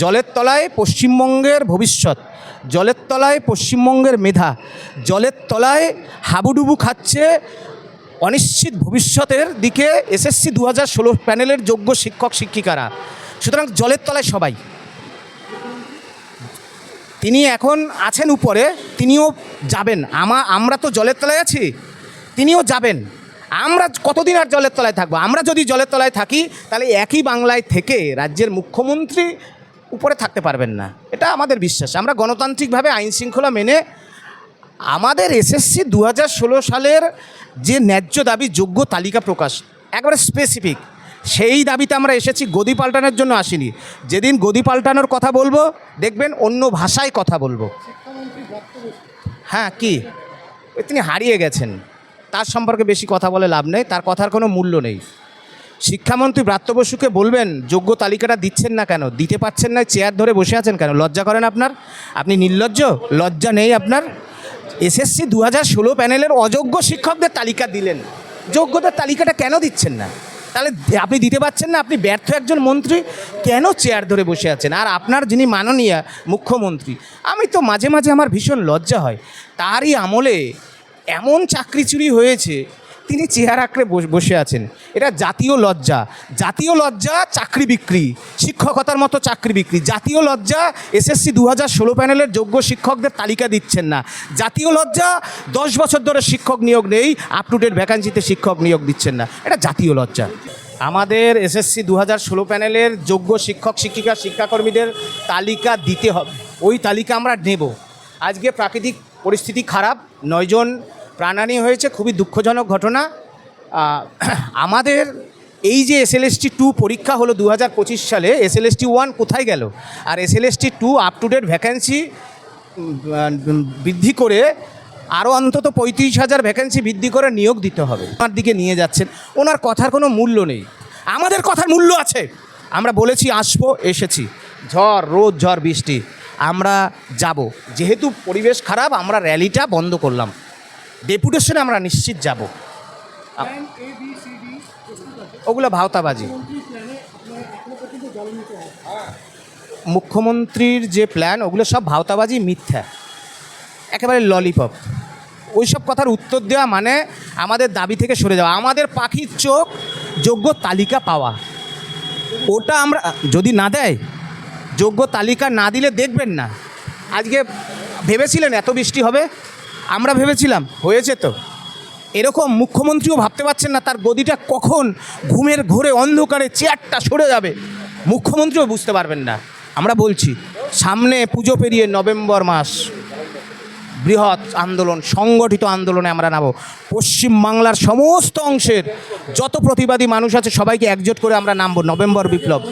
জলের তলায় পশ্চিমবঙ্গের ভবিষ্যৎ, জলের তলায় পশ্চিমবঙ্গের মেধা, জলের তলায় হাবুডুবু খাচ্ছে অনিশ্চিত ভবিষ্যতের দিকে এসএসসি দু হাজার ষোলো প্যানেলের যোগ্য শিক্ষক শিক্ষিকারা। সুতরাং জলের তলায় সবাই। তিনি এখন আছেন উপরে, তিনিও যাবেন। আমা, আমরা তো জলের তলায় আছি, তিনিও যাবেন। আমরা কতদিন আর জলের তলায় থাকব? আমরা যদি জলের তলায় থাকি, তাহলে একই বাংলায় থেকে রাজ্যের মুখ্যমন্ত্রী উপরে থাকতে পারবেন না। এটা আমাদের বিশ্বাস। আমরা গণতান্ত্রিকভাবে আইন শৃঙ্খলা মেনে আমাদের এসএসসি দু হাজার ষোলো সালের যে ন্যায্য দাবি, যোগ্য তালিকা প্রকাশ, একবারে স্পেসিফিক সেই দাবিতে আমরা এসেছি, গদি পাল্টানোর জন্য আসিনি। যেদিন গদি পাল্টানোর কথা বলব, দেখবেন অন্য ভাষায় কথা বলব। হ্যাঁ কি? তিনি হারিয়ে গেছেন। তার সম্পর্কে বেশি কথা বলে লাভ নেই, তার কথার কোনো মূল্য নেই। শিক্ষামন্ত্রী ব্রাত্য বসুকে বলবেন, যোগ্য তালিকাটা দিচ্ছেন না কেন? দিতে পারছেন না, চেয়ার ধরে বসে আছেন কেন? লজ্জা করেন আপনার? আপনি নির্লজ্জ? লজ্জা নেই আপনার? এসএসসি দু হাজার ষোলো প্যানেলের অযোগ্য শিক্ষকদের তালিকা দিলেন। যোগ্যতার তালিকাটা কেন দিচ্ছেন না? তাহলে আপনি দিতে পারছেন না, আপনি ব্যর্থ একজন মন্ত্রী, কেন চেয়ার ধরে বসে আছেন? আর আপনার যিনি মাননীয় মুখ্যমন্ত্রী, আমি তো মাঝে মাঝে আমার ভীষণ লজ্জা হয়। তারই আমলে এমন চাকরি চুরি হয়েছে তিনি চেয়ার আঁকড়ে বসে আছেন। এটা জাতীয় লজ্জা। জাতীয় লজ্জা, চাকরি বিক্রি। শিক্ষকতার মতো চাকরি বিক্রি। জাতীয় লজ্জা, এসএসসি দু হাজার ষোলো প্যানেলের যোগ্য শিক্ষকদের তালিকা দিচ্ছেন না। জাতীয় লজ্জা, দশ বছর ধরে শিক্ষক নিয়োগ নেই আপ টু ডেট ভ্যাকান্সিতে শিক্ষক নিয়োগ দিচ্ছেন না। এটা জাতীয় লজ্জা। আমাদের এসএসসি দু হাজার ষোলো প্যানেলের যোগ্য শিক্ষক, শিক্ষিকা, শিক্ষাকর্মীদের তালিকা দিতে হবে। ওই তালিকা আমরা নেব। আজকে প্রাকৃতিক পরিস্থিতি খারাপ, নয়জন প্রাণহানি হয়েছে, খুবই দুঃখজনক ঘটনা। আমাদের এই যে এসএলএসটি টু পরীক্ষা হলো দু হাজার পঁচিশ সালে এসএলএসটি ওয়ান কোথায় গেল? আর SLST two up to date vacancy বৃদ্ধি করে আরও অন্তত পঁয়ত্রিশ হাজার ভ্যাকেন্সি বৃদ্ধি করে নিয়োগ দিতে হবে। আমার দিকে নিয়ে যাচ্ছেন। ওনার কথার কোনো মূল্য নেই। আমাদের কথার মূল্য আছে। আমরা বলেছি, আসব, এসেছি। ঝড়, রোদ, ঝড়, বৃষ্টি। আমরা যাব। যেহেতু পরিবেশ খারাপ, আমরা র্যালিটা বন্ধ করলাম। ডেপুটেশনে আমরা নিশ্চিত যাব। ওগুলো ভাওতাবাজি। মুখ্যমন্ত্রীর যে প্ল্যান ওগুলো সব ভাওতাবাজি, মিথ্যা। একেবারে ললিপপ ওইসব কথার উত্তর দেওয়া মানে আমাদের দাবি থেকে সরে যাওয়া। আমাদের পাখির চোখ যোগ্য তালিকা পাওয়া। ওটা আমরা, যদি না দেয়, যোগ্য তালিকা না দিলে দেখবেন না। আজকে ভেবেছিলেন এত বৃষ্টি হবে আমরা ভেবেছিলাম, হয়েছে তো। এরকম মুখ্যমন্ত্রীও ভাবতে পারছেন না তার গদিটা কখন ঘুমের ঘোরে অন্ধকারে চেয়ারটা সরে যাবে। মুখ্যমন্ত্রীও বুঝতে পারবেন না। আমরা বলছি, সামনে পুজো পেরিয়ে নভেম্বর মাস, বৃহৎ আন্দোলন, সংগঠিত আন্দোলনে আমরা নামব। পশ্চিমবাংলার সমস্ত অংশের যত প্রতিবাদী মানুষ আছে, সবাইকে একজোট করে আমরা নামবো নভেম্বর বিপ্লব।